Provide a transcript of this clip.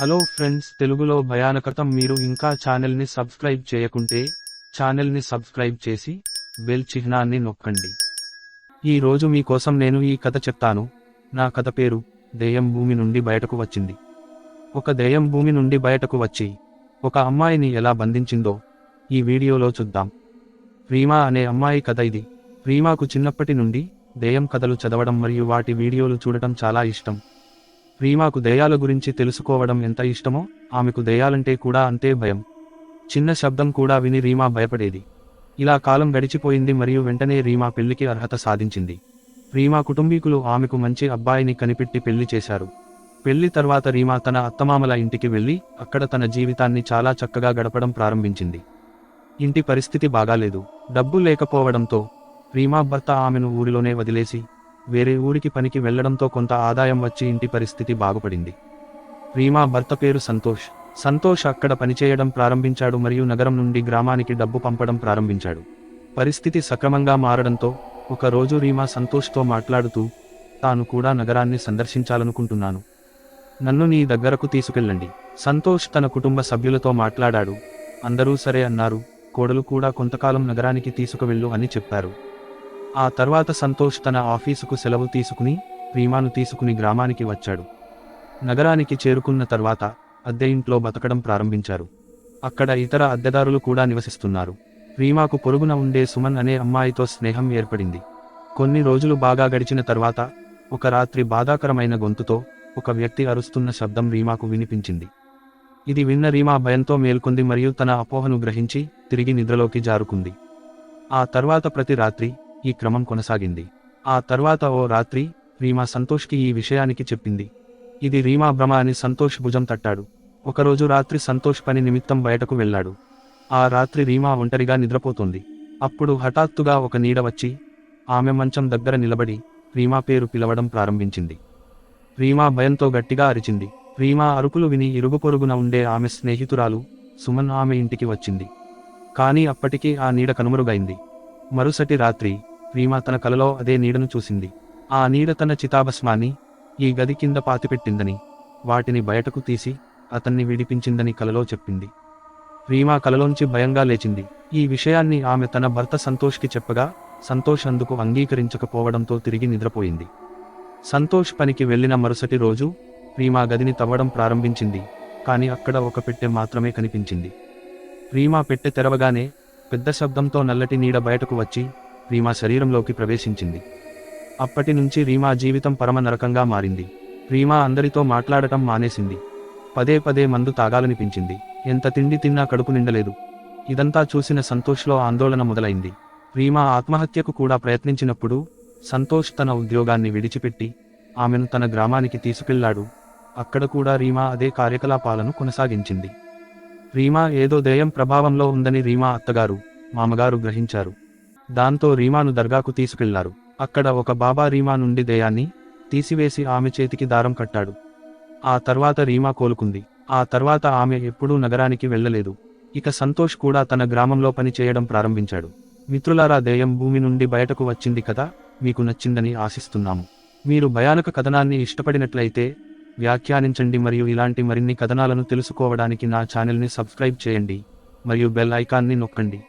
Hello friends తెలుగులో భయానకతం మీరు ఇంకా ఛానల్ని సబ్స్క్రైబ్ చేయకుంటే ఛానల్ని సబ్స్క్రైబ్ చేసి బెల్ చిహ్నాన్ని నొక్కండి. ఈ రోజు మీకోసం నేను ఈ కథ చెప్తాను. నా కథ పేరు దెయ్యం భూమి నుండి బయటకు వచ్చింది. ఒక దెయ్యం భూమి నుండి బయటకు వచ్చి ఒక అమ్మాయిని ఎలా బంధించిందో ఈ వీడియోలో చూద్దాం. ప్రీమా అనే అమ్మాయి కథ ఇది. ప్రీమాకు చిన్నప్పటి నుండి దెయ్యం కథలు చదవడం మరియు వాటి వీడియోలు చూడటం చాలా ఇష్టం. రీమాకు దయాల గురించి తెలుసుకోవడం ఎంత ఇష్టమో ఆమెకు దెయ్యాలంటే కూడా అంతే భయం. చిన్న శబ్దం కూడా విని రీమా భయపడేది. ఇలా కాలం గడిచిపోయింది మరియు వెంటనే రీమా పెళ్ళికి అర్హత సాధించింది. రీమా కుటుంబీకులు ఆమెకు మంచి అబ్బాయిని కనిపెట్టి పెళ్ళి చేశారు. పెళ్ళి తర్వాత రీమా తన అత్తమామల ఇంటికి వెళ్ళి అక్కడ తన జీవితాన్ని చాలా చక్కగా గడపడం ప్రారంభించింది. ఇంటి పరిస్థితి బాగాలేదు. డబ్బు లేకపోవడంతో రీమా భర్త ఆమెను ఊరిలోనే వదిలేసి వేరే ఊరికి పనికి వెళ్ళడంతో కొంత ఆదాయం వచ్చి ఇంటి పరిస్థితి బాగుపడింది. రీమా భర్త పేరు సంతోష్. సంతోష్ అక్కడ పనిచేయడం ప్రారంభించాడు మరియు నగరం నుండి గ్రామానికి డబ్బు పంపడం ప్రారంభించాడు. పరిస్థితి సక్రమంగా మారడంతో ఒక రోజు రీమా సంతోష్తో మాట్లాడుతూ తాను కూడా నగరాన్ని సందర్శించాలనుకుంటున్నాను. నన్ను నీ దగ్గరకు తీసుకెళ్ళండి. సంతోష్ తన కుటుంబ సభ్యులతో మాట్లాడాడు. అందరూ సరే అన్నారు. కోడలు కూడా కొంతకాలం నగరానికి తీసుకువెళ్ళు అని చెప్పారు. ఆ తర్వాత సంతోష్ తన ఆఫీసుకు సెలవు తీసుకుని రీమాను తీసుకుని గ్రామానికి వచ్చాడు. నగరానికి చేరుకున్న తర్వాత అద్దె ఇంట్లో బతకడం ప్రారంభించారు. అక్కడ ఇతర అద్దెదారులు కూడా నివసిస్తున్నారు. రీమాకు పొరుగున ఉండే సుమన్ అనే అమ్మాయితో స్నేహం ఏర్పడింది. కొన్ని రోజులు బాగా గడిచిన తర్వాత ఒక రాత్రి బాధాకరమైన గొంతుతో ఒక వ్యక్తి అరుస్తున్న శబ్దం రీమాకు వినిపించింది. ఇది విన్న రీమా భయంతో మేల్కొంది మరియు తన అపోహను గ్రహించి తిరిగి నిద్రలోకి జారుకుంది. ఆ తర్వాత ప్రతి రాత్రి ఈ క్రమం కొనసాగింది. ఆ తర్వాత ఓ రాత్రి రీమా సంతోష్కి ఈ విషయానికి చెప్పింది. ఇది రీమా భ్రమ అని సంతోష్ భుజం తట్టాడు. ఒకరోజు రాత్రి సంతోష్ పని నిమిత్తం బయటకు వెళ్ళాడు. ఆ రాత్రి రీమా ఒంటరిగా నిద్రపోతుంది. అప్పుడు హఠాత్తుగా ఒక నీడ వచ్చి ఆమె మంచం దగ్గర నిలబడి రీమా పేరు పిలవడం ప్రారంభించింది. రీమా భయంతో గట్టిగా అరిచింది. రీమా అరుపులు విని ఇరుగు పొరుగున ఉండే ఆమె స్నేహితురాలు సుమన్ ఆమె ఇంటికి వచ్చింది. కానీ అప్పటికీ ఆ నీడ కనుమరుగైంది. మరుసటి రాత్రి రీమా తన కలలో అదే నీడను చూసింది. ఆ నీడ తన చితాభస్మాన్ని ఈ గది కింద పాతిపెట్టిందని వాటిని బయటకు తీసి అతన్ని విడిపించిందని కలలో చెప్పింది. రీమా కలలోంచి భయంగా లేచింది. ఈ విషయాన్ని ఆమె తన భర్త సంతోష్కి చెప్పగా సంతోష్ అందుకు అంగీకరించకపోవడంతో తిరిగి నిద్రపోయింది. సంతోష్ పనికి వెళ్ళిన మరుసటి రోజు రీమా గదిని తవ్వడం ప్రారంభించింది కానీ అక్కడ ఒక పెట్టె మాత్రమే కనిపించింది. రీమా పెట్టె తెరవగానే పెద్ద శబ్దంతో నల్లటి నీడ బయటకు వచ్చి రీమా శరీరంలోకి ప్రవేశించింది. అప్పటి నుంచి రీమా జీవితం పరమ నరకంగా మారింది. రీమా అందరితో మాట్లాడటం మానేసింది. పదే పదే మందు తాగాలనిపించింది. ఎంత తిండి తిన్నా కడుపు నిండలేదు. ఇదంతా చూసిన సంతోష్లో ఆందోళన మొదలైంది. రీమా ఆత్మహత్యకు కూడా ప్రయత్నించినప్పుడు సంతోష్ తన ఉద్యోగాన్ని విడిచిపెట్టి ఆమెను తన గ్రామానికి తీసుకెళ్ళాడు. అక్కడ కూడా రీమా అదే కార్యకలాపాలను కొనసాగించింది. రీమా ఏదో దయం ప్రభావంలో ఉందని రీమా అత్తగారు మామగారు గ్రహించారు. దాంతో రీమాను దర్గాకు తీసుకెళ్ళారు. అక్కడ ఒక బాబా రీమా నుండి దయాన్ని తీసివేసి ఆమె చేతికి దారం కట్టాడు. ఆ తర్వాత రీమా కోలుకుంది. ఆ తర్వాత ఆమె ఎప్పుడూ నగరానికి వెళ్ళలేదు. ఇక సంతోష్ కూడా తన గ్రామంలో పని చేయడం ప్రారంభించాడు. మిత్రులారా దేయం భూమి నుండి బయటకు వచ్చింది కదా? మీకు నచ్చిందని ఆశిస్తున్నాము. మీరు భయానక కథనాన్ని ఇష్టపడినట్లయితే వ్యాఖ్యానించండి మరియు ఇలాంటి మరిన్ని కథనాలను తెలుసుకోవడానికి నా ఛానల్ని సబ్స్క్రైబ్ చేయండి. మరియు బెల్ ఐకాన్ని నొక్కండి.